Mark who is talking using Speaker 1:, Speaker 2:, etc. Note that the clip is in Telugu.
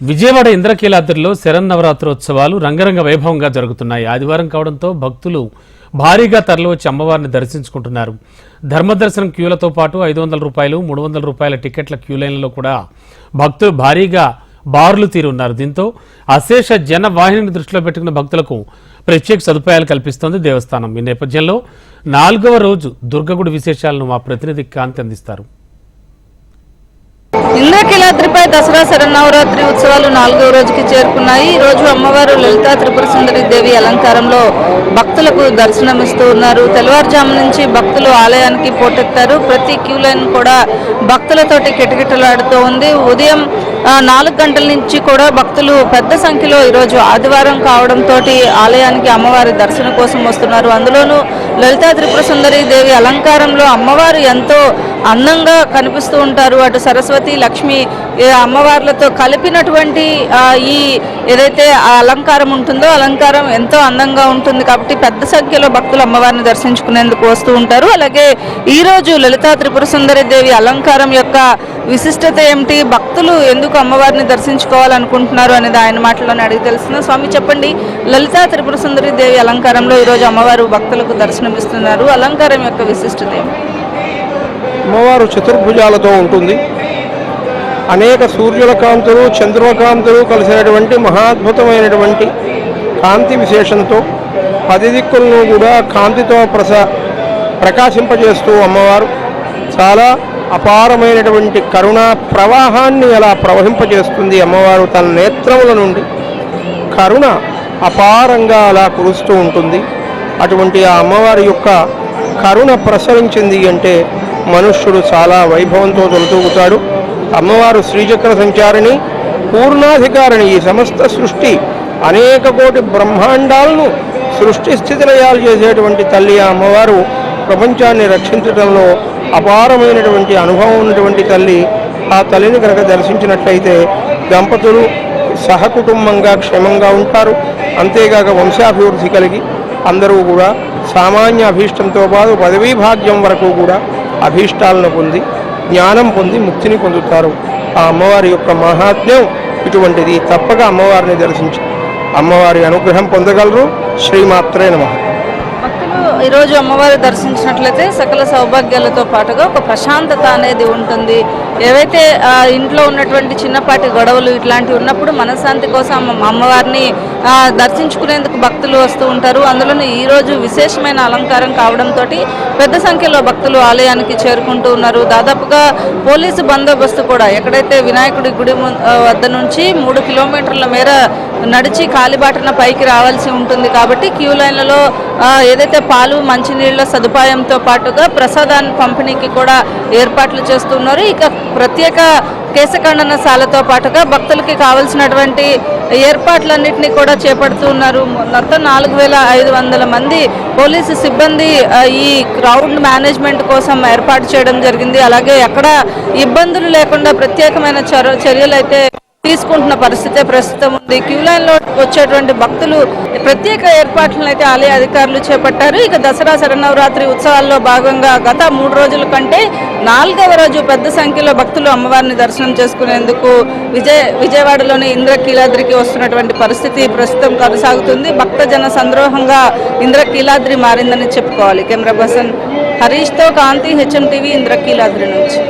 Speaker 1: విజయవాడ ఇంద్రకీలాద్రిలో శరన్నవరాత్రోత్సవాలు రంగరంగ వైభవంగా జరుగుతున్నాయి. ఆదివారం కావడంతో భక్తులు భారీగా తరలివచ్చి అమ్మవారిని దర్శించుకుంటున్నారు. ధర్మదర్శనం క్యూలతో పాటు ఐదు వందల రూపాయలు మూడు వందల రూపాయల టికెట్ల క్యూ లైన్లో కూడా భక్తులు భారీగా బారులు తీరున్నారు. దీంతో అశేష జన వాహినిని దృష్టిలో పెట్టుకున్న భక్తులకు ప్రత్యేక సదుపాయాలు కల్పిస్తోంది దేవస్థానం. ఈ నేపథ్యంలో నాలుగవ రోజు దుర్గగుడి విశేషాలను మా ప్రతినిధి కాంతి అందిస్తారు.
Speaker 2: ఇంద్రకీలాద్రిపై దసరా శరన్నవరాత్రి ఉత్సవాలు నాలుగవ రోజుకి చేరుకున్నాయి. ఈ రోజు అమ్మవారు లలితా త్రిపుర సుందరి దేవి అలంకారంలో భక్తులకు దర్శనమిస్తూ ఉన్నారు. తెల్లవారుజాము నుంచి భక్తులు ఆలయానికి పోటెత్తారు. ప్రతి క్యూ లైన్ కూడా భక్తులతోటి కిటకిటలాడుతూ ఉంది. ఉదయం నాలుగు గంటల నుంచి కూడా భక్తులు పెద్ద సంఖ్యలో ఈరోజు ఆదివారం కావడంతో ఆలయానికి అమ్మవారి దర్శనం కోసం వస్తున్నారు. అందులోనూ లలితా త్రిపుర సుందరి దేవి అలంకారంలో అమ్మవారు ఎంతో అందంగా కనిపిస్తూ ఉంటారు. అటు సరస్వతి లక్ష్మి అమ్మవార్లతో కలిపినటువంటి ఈ ఏదైతే ఆ అలంకారం ఉంటుందో అలంకారం ఎంతో అందంగా ఉంటుంది కాబట్టి పెద్ద సంఖ్యలో భక్తులు అమ్మవారిని దర్శించుకునేందుకు వస్తూ ఉంటారు. అలాగే ఈరోజు లలితా త్రిపుర సుందరి దేవి అలంకారం యొక్క విశిష్టత ఏమిటి? భక్తులు ఎందుకు అమ్మవారిని దర్శించుకోవాలనుకుంటున్నారు అనేది ఆయన మాటల్లోనే అడిగి తెలుస్తుంది స్వామి చెప్పండి. లలితా త్రిపుర సుందరి దేవి అలంకారంలో ఈరోజు అమ్మవారు భక్తులకు దర్శనమిస్తున్నారు. అలంకారం యొక్క విశిష్టత ఏమిటి?
Speaker 3: అమ్మవారు చతుర్భుజాలతో ఉంటుంది. అనేక సూర్యుల కాంతులు చంద్రుల కలిసినటువంటి మహాద్భుతమైనటువంటి కాంతి విశేషంతో పది దిక్కులను కూడా కాంతితో ప్రస ప్రకాశింపజేస్తూ అమ్మవారు చాలా అపారమైనటువంటి కరుణా ప్రవాహాన్ని అలా ప్రవహింపజేస్తుంది అమ్మవారు తన నేత్రముల నుండి. కరుణ అపారంగా అలా కురుస్తూ ఉంటుంది. అటువంటి ఆ అమ్మవారి యొక్క కరుణ ప్రసరించింది అంటే మనుష్యుడు చాలా వైభవంతో తొలతూగుతాడు అమ్మవారు శ్రీచక్ర సంచారిణి పూర్ణాధికారిణి. ఈ సమస్త సృష్టి అనేక కోటి బ్రహ్మాండాలను సృష్టి స్థితిలయాలు చేసేటువంటి తల్లి అమ్మవారు. ప్రపంచాన్ని రక్షించడంలో అపారమైనటువంటి అనుభవం ఉన్నటువంటి తల్లి ఆ తల్లిని కనుక దర్శించినట్లయితే దంపతులు సహకుటుంబంగా క్షేమంగా ఉంటారు. అంతేగాక వంశాభివృద్ధి కలిగి అందరూ కూడా సామాన్య అభీష్టంతో పాటు పదవీ భాగ్యం వరకు కూడా అభీష్టాలను పొంది జ్ఞానం పొంది ముక్తిని పొందుతారు. ఆ అమ్మవారి యొక్క మహాత్మ్యం ఇటువంటిది. తప్పక అమ్మవారిని దర్శించి అమ్మవారి అనుగ్రహం పొందగలరు. శ్రీమాత్రే నమః.
Speaker 2: ఈరోజు అమ్మవారి దర్శించినట్లయితే సకల సౌభాగ్యాలతో పాటుగా ఒక ప్రశాంతత అనేది ఉంటుంది. ఏవైతే ఇంట్లో ఉన్నటువంటి చిన్నపాటి గొడవలు ఇట్లాంటివి ఉన్నప్పుడు మనశ్శాంతి కోసం అమ్మవారిని దర్శించుకునేందుకు భక్తులు వస్తూ ఉంటారు. అందులోనూ ఈరోజు విశేషమైన అలంకారం కావడంతో పెద్ద సంఖ్యలో భక్తులు ఆలయానికి చేరుకుంటూ ఉన్నారు. దాదాపుగా పోలీసు బందోబస్తు కూడా ఎక్కడైతే వినాయకుడి గుడి వద్ద నుంచి మూడు కిలోమీటర్ల మేర నడిచి కాలిబాటన పైకి రావాల్సి ఉంటుంది కాబట్టి క్యూ లైన్లలో ఏదైతే పాలు మంచినీళ్ళ సదుపాయంతో పాటుగా ప్రసాదాన్ని పంపిణీకి కూడా ఏర్పాట్లు చేస్తున్నారు. ఇక ప్రత్యేక కేశఖండనశాలతో పాటుగా భక్తులకి కావలసినటువంటి ఏర్పాట్లన్నింటినీ కూడా చేపడుతూ ఉన్నారు. మొత్తం నాలుగు వేల ఐదు వందల మంది పోలీసు సిబ్బంది ఈ క్రౌడ్ మేనేజ్మెంట్ కోసం ఏర్పాటు చేయడం జరిగింది. అలాగే ఎక్కడ ఇబ్బందులు లేకుండా ప్రత్యేకమైన చర్య చర్యలు అయితే తీసుకుంటున్న పరిస్థితే ప్రస్తుతం ఉంది. క్యూ లైన్లో వచ్చేటువంటి భక్తులు ప్రత్యేక ఏర్పాట్లను అయితే ఆలయ అధికారులు చేపట్టారు. ఇక దసరా శరణవరాత్రి ఉత్సవాల్లో భాగంగా గత మూడు రోజుల కంటే నాలుగవ రోజు పెద్ద సంఖ్యలో భక్తులు అమ్మవారిని దర్శనం చేసుకునేందుకు విజయ విజయవాడలోని ఇంద్రకీలాద్రికి వస్తున్నటువంటి పరిస్థితి ప్రస్తుతం కొనసాగుతుంది. భక్తజన సంద్రోహంగా ఇంద్రకీలాద్రి మారిందని చెప్పుకోవాలి. కెమెరా పర్సన్ హరీష్తో కాంతి హెచ్ఎం టీవీ ఇంద్రకీలాద్రి నుంచి.